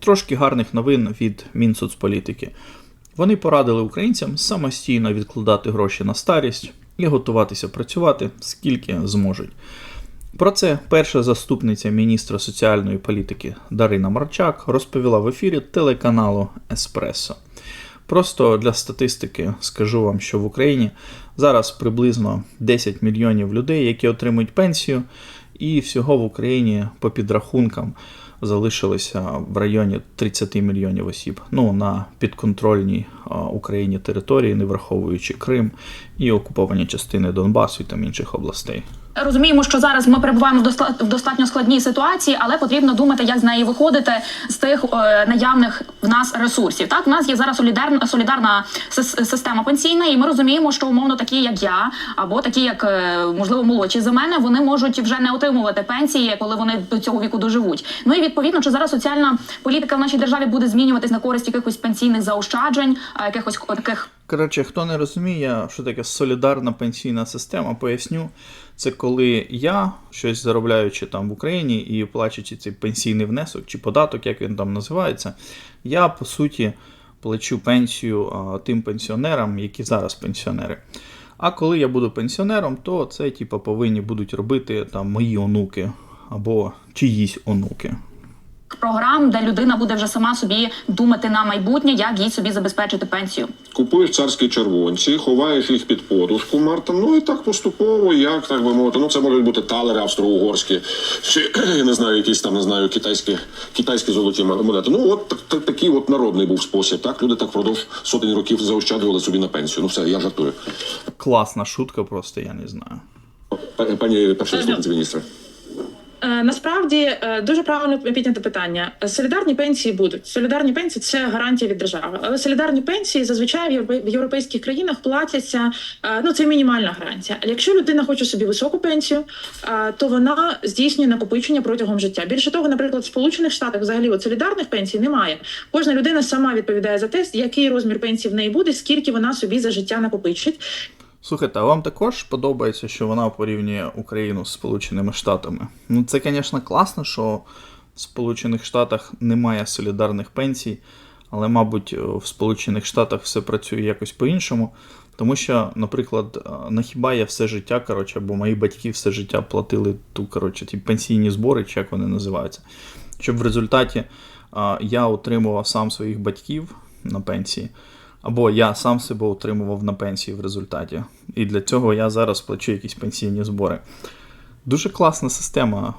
Трошки гарних новин від Мінсоцполітики. Вони порадили українцям самостійно відкладати гроші на старість і готуватися працювати скільки зможуть. Про це перша заступниця міністра соціальної політики Дарина Марчак розповіла в ефірі телеканалу Еспресо. Просто для статистики скажу вам, що в Україні зараз приблизно 10 мільйонів людей, які отримують пенсію, і всього в Україні по підрахункам залишилося в районі 30 мільйонів осіб. Ну на підконтрольній Україні території, не враховуючи Крим і окуповані частини Донбасу і там інших областей. Розуміємо, що зараз ми перебуваємо в доста- в достатньо складній ситуації, але потрібно думати, як з неї виходити з тих е, наявних в нас ресурсів. Так, в нас є зараз солідарна солідарна система пенсійна, і ми розуміємо, що умовно такі, як я, або такі, як е, можливо молодші за мене, вони можуть вже не отримувати пенсії, коли вони до цього віку доживуть. Ну і відповідно, чи зараз соціальна політика в нашій державі буде змінюватись на користь якихось пенсійних заощаджень, е, якихось таких Коротше, хто не розуміє, що таке солідарна пенсійна система, поясню. Це коли я, щось заробляючи там в Україні і плачучи цей пенсійний внесок чи податок, як він там називається, я по суті плачу пенсію а, тим пенсіонерам, які зараз пенсіонери. А коли я буду пенсіонером, то це типу, повинні будуть робити там мої онуки або чиїсь онуки. Програм, де людина буде вже сама собі думати на майбутнє, як їй собі забезпечити пенсію. Купуєш царські червонці, ховаєш їх під подушку, Марта. Ну і так поступово, як так би мовити. Ну це можуть бути талери австро-угорські, чи я не знаю, якісь там не знаю, китайські, китайські золоті монети. Ну от так, так, такий от народний був спосіб. Так люди так впродовж сотень років заощаджували собі на пенсію. Ну все, я жартую. Класна шутка, просто я не знаю. Пані перший міністра. Е, Насправді е, дуже правильно підняте питання. Солідарні пенсії будуть. Солідарні пенсії це гарантія від держави. Але солідарні пенсії зазвичай в європе- в європейських країнах платяться. е, Ну це мінімальна гарантія. А якщо людина хоче собі високу пенсію, то вона здійснює накопичення протягом життя. Більше того, наприклад, в Сполучених Штатах взагалі от солідарних пенсій немає. Кожна людина сама відповідає за те, який розмір пенсії в неї буде, скільки вона собі за життя накопичить. Слухайте, а вам також подобається, що вона порівнює Україну з Сполученими Штатами? Ну, це, звісно, класно, що в Сполучених Штатах немає солідарних пенсій, але, мабуть, в Сполучених Штатах все працює якось по-іншому. Тому що, наприклад, на хіба я все життя, коротше, або мої батьки все життя платили ту, коротше, ті пенсійні збори, чи як вони називаються, щоб в результаті я отримував сам своїх батьків на пенсії. Або я сам себе утримував на пенсії в результаті. І для цього я зараз плачу якісь пенсійні збори. Дуже класна система.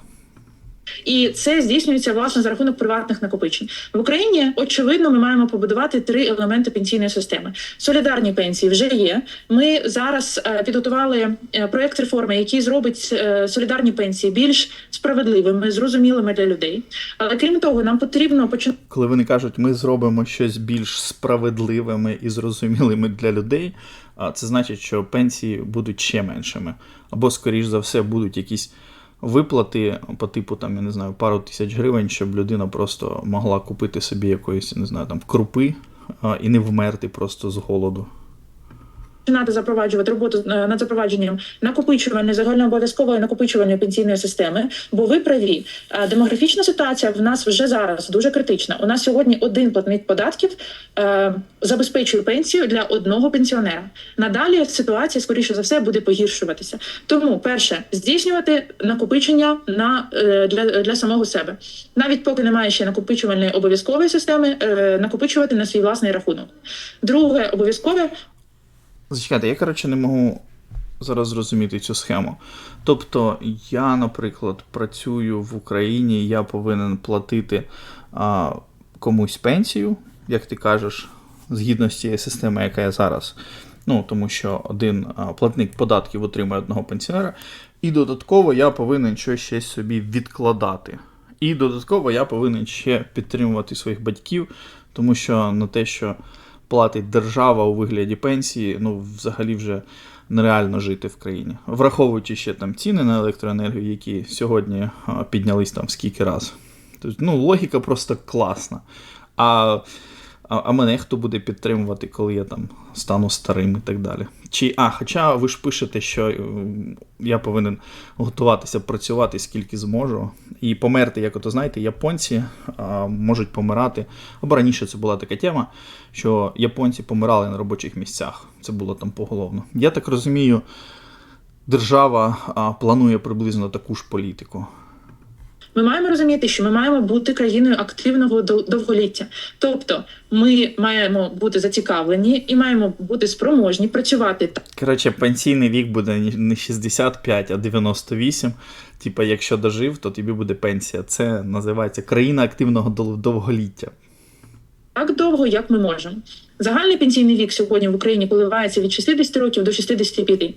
І це здійснюється власне за рахунок приватних накопичень в Україні. Очевидно, ми маємо побудувати три елементи пенсійної системи. Солідарні пенсії вже є. Ми зараз е, підготували е, проект реформи, який зробить е, солідарні пенсії більш справедливими, зрозумілими для людей. Але крім того, нам потрібно починати. Коли вони кажуть, ми зробимо щось більш справедливими і зрозумілими для людей, а це значить, що пенсії будуть ще меншими. Або, скоріш за все, будуть якісь виплати по типу там, я не знаю, пару тисяч гривень, щоб людина просто могла купити собі якоїсь, не знаю, там крупи і не вмерти просто з голоду. Починати запроваджувати роботу е, над запровадженням накопичувальної загальнообов'язкової накопичувальної пенсійної системи. Бо ви праві, Е, демографічна ситуація в нас вже зараз дуже критична. У нас сьогодні один платник податків е, забезпечує пенсію для одного пенсіонера. Надалі ситуація, скоріше за все, буде погіршуватися. Тому, перше, здійснювати накопичення на е, для, для самого себе, навіть поки немає ще накопичувальної обов'язкової системи, е, накопичувати на свій власний рахунок. Друге, обов'язкове Зачекайте, я, коротше, не можу зараз зрозуміти цю схему. Тобто, я, наприклад, працюю в Україні, я повинен платити а, комусь пенсію, як ти кажеш, згідно з цією системою, яка є зараз. Ну, тому що один платник податків отримує одного пенсіонера, і додатково я повинен щось ще собі відкладати. І додатково я повинен ще підтримувати своїх батьків, тому що на те, що платить держава у вигляді пенсії, ну взагалі вже нереально жити в країні. Враховуючи ще там ціни на електроенергію, які сьогодні піднялись там скільки раз. Тобто, ну, логіка просто класна. А, А, а мене хто буде підтримувати, коли я там стану старим і так далі. Чи, а, хоча ви ж пишете, що е, я повинен готуватися працювати скільки зможу, і померти, як ото знаєте, японці а, можуть помирати. Або раніше це була така тема, що японці помирали на робочих місцях. Це було там поголовно. Я так розумію, держава а, планує приблизно таку ж політику. Ми маємо розуміти, що ми маємо бути країною активного довголіття. Тобто, ми маємо бути зацікавлені і маємо бути спроможні працювати так. Коротше, пенсійний вік буде не 65, а 98. Типа, якщо дожив, то тобі буде пенсія. Це називається країна активного довголіття. так довго, як ми можемо. Загальний пенсійний вік сьогодні в Україні коливається від 60 років до 65.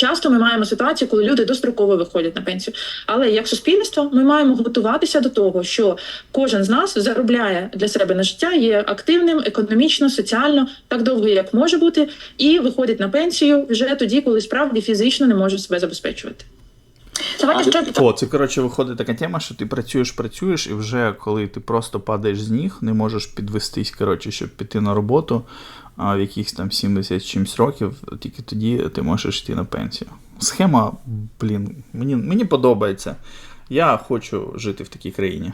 Часто ми маємо ситуацію, коли люди достроково виходять на пенсію. Але як суспільство, ми маємо готуватися до того, що кожен з нас заробляє для себе на життя, є активним економічно, соціально, так довго, як може бути, і виходить на пенсію вже тоді, коли справді фізично не може себе забезпечувати. Давайте ще О, це коротше виходить така тема, що ти працюєш, працюєш, і вже коли ти просто падаєш з ніг, не можеш підвестись, коротше, щоб піти на роботу в якихось там 70 чимсь років, тільки тоді ти можеш йти на пенсію. Схема, блін, мені, мені подобається. Я хочу жити в такій країні.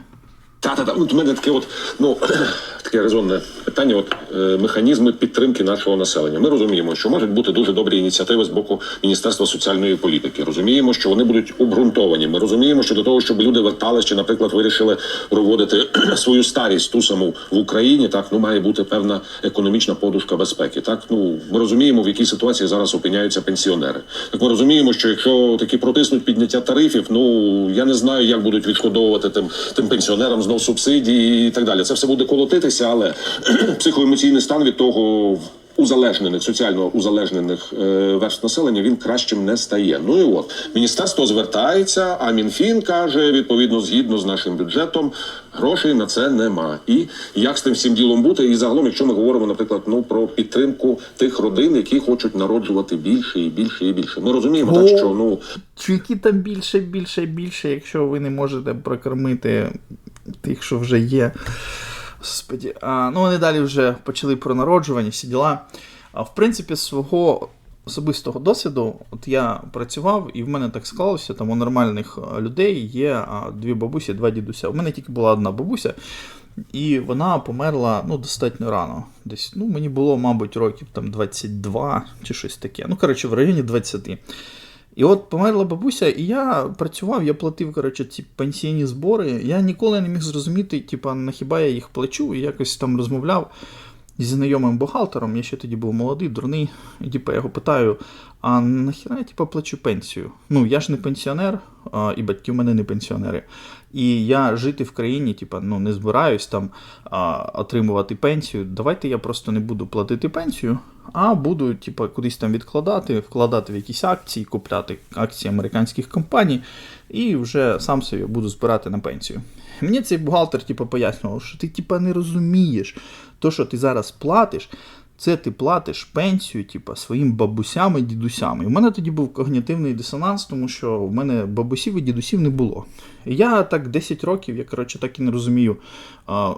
Та, та, та. От у мене таке от, ну, таке резонне питання, от, е, механізми підтримки нашого населення. Ми розуміємо, що можуть бути дуже добрі ініціативи з боку Міністерства соціальної політики. Розуміємо, що вони будуть обґрунтовані. Ми розуміємо, що для того, щоб люди верталися, чи, наприклад, вирішили проводити свою старість ту саму в Україні, так ну має бути певна економічна подушка безпеки. Так ну ми розуміємо, в якій ситуації зараз опиняються пенсіонери. Так ми розуміємо, що якщо таки протиснуть підняття тарифів, ну я не знаю, як будуть відшкодовувати тим тим пенсіонерам знов субсидії і так далі. Це все буде колотитися, але психоемоційний стан від того. Узалежнених соціально узалежнених е, верств населення він кращим не стає. Ну і от міністерство звертається, а мінфін каже, відповідно, згідно з нашим бюджетом, грошей на це нема. І як з тим всім ділом бути? І загалом, якщо ми говоримо, наприклад, ну про підтримку тих родин, які хочуть народжувати більше і більше і більше. Ми розуміємо, так що ну Чуйки там більше, більше, більше, якщо ви не можете прокормити тих, що вже є. Господі. А, ну, вони далі вже почали про народжування, всі діла. А, в принципі, з свого особистого досвіду, от я працював, і в мене так склалося, там у нормальних людей є дві бабусі, два дідуся. У мене тільки була одна бабуся, і вона померла ну, достатньо рано. Десь, ну, мені було, мабуть, років там 22 чи щось таке. Ну, коротше, в районі 20. І от померла бабуся, і я працював, я платив коротше, ці пенсійні збори. Я ніколи не міг зрозуміти, типа, на хіба я їх плачу, і якось там розмовляв зі знайомим бухгалтером. Я ще тоді був молодий, дурний. І типа, я його питаю: а нахіра я типа, плачу пенсію? Ну, я ж не пенсіонер, а, і батьки в мене не пенсіонери. І я жити в країні, типа, ну, не збираюсь там а, отримувати пенсію. Давайте я просто не буду платити пенсію, а буду типа, кудись там відкладати, вкладати в якісь акції, купляти акції американських компаній, і вже сам собі буду збирати на пенсію. Мені цей бухгалтер типу, пояснював, що ти типу, не розумієш, то, що ти зараз платиш, це ти платиш пенсію, типу, своїм бабусям і дідусям. І в мене тоді був когнітивний дисонанс, тому що в мене бабусів і дідусів не було. І я так 10 років, я коротше так і не розумію,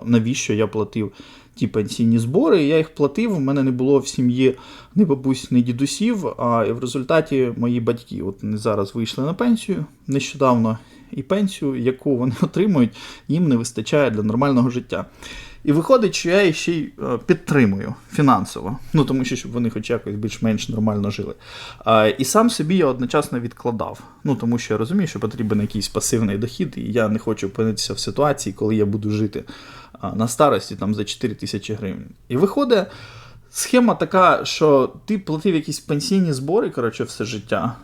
навіщо я платив ті пенсійні збори. Я їх платив, в мене не було в сім'ї ні бабусь, ні дідусів. А і в результаті мої батьки от зараз вийшли на пенсію нещодавно, і пенсію, яку вони отримують, їм не вистачає для нормального життя. І виходить, що я їх ще й е, підтримую фінансово, ну тому що щоб вони хоч якось більш-менш нормально жили. І сам собі я одночасно відкладав. Ну тому що я розумію, що потрібен якийсь пасивний дохід, і я не хочу опинитися в ситуації, коли я буду жити на старості там за 4 тисячі гривень. І виходить. Схема така, що ти платив якісь пенсійні збори, коротше, все життя.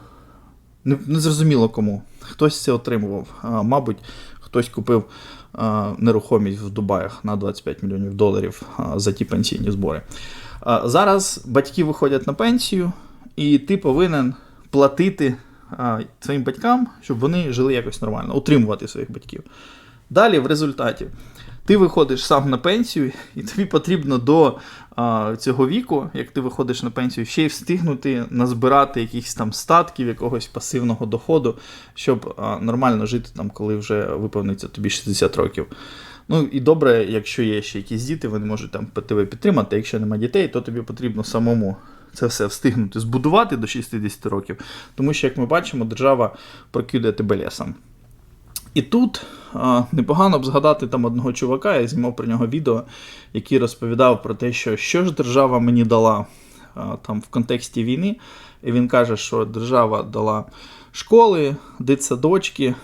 Не, не зрозуміло кому. Хтось це отримував. А, мабуть, хтось купив нерухомість в Дубаях на 25 мільйонів доларів за ті пенсійні збори. Зараз батьки виходять на пенсію, і ти повинен платити своїм батькам, щоб вони жили якось нормально, утримувати своїх батьків. Далі, в результаті, ти виходиш сам на пенсію, і тобі потрібно до а, цього віку, як ти виходиш на пенсію, ще й встигнути назбирати якихось там статків, якогось пасивного доходу, щоб а, нормально жити там, коли вже виповниться тобі 60 років. Ну і добре, якщо є ще якісь діти, вони можуть там тебе підтримати. Якщо немає дітей, то тобі потрібно самому це все встигнути збудувати до 60 років. Тому що, як ми бачимо, держава прокидає тебе лісом. І тут а, непогано б згадати там одного чувака, я знімав про нього відео, який розповідав про те, що що ж держава мені дала а, там в контексті війни. І він каже, що держава дала школи, дитсадочки.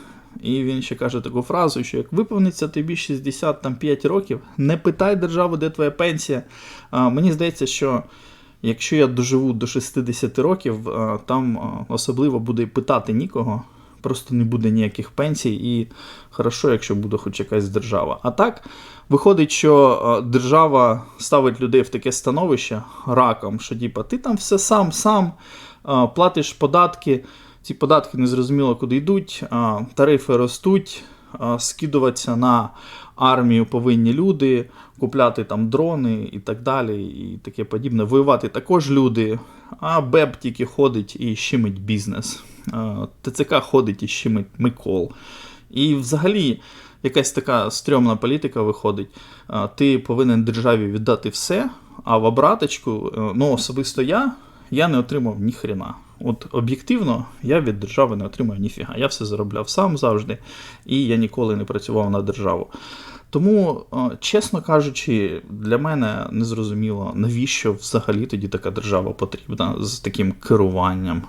І він ще каже таку фразу, що як виповниться тобі 65 років, не питай державу, де твоя пенсія. А, мені здається, що якщо я доживу до 60 років, а, там а, особливо буде питати нікого, просто не буде ніяких пенсій, і хорошо, якщо буде хоч якась держава. А так, виходить, що держава ставить людей в таке становище раком, що типа, ти там все сам, сам, платиш податки. Ці податки незрозуміло куди йдуть, тарифи ростуть, скидуватися на армію повинні люди, купляти там дрони і так далі, і таке подібне. Воювати також люди, а БЕБ тільки ходить і щемить бізнес. ТЦК ходить і щемить Микол. І взагалі якась така стрьомна політика виходить. Ти повинен державі віддати все, а в обраточку, е, ну особисто я, я не отримав ні хрена. От об'єктивно я від держави не отримав ніфіга. Я все заробляв сам завжди, і я ніколи не працював на державу. Тому, чесно кажучи, для мене не зрозуміло, навіщо взагалі тоді така держава потрібна з таким керуванням.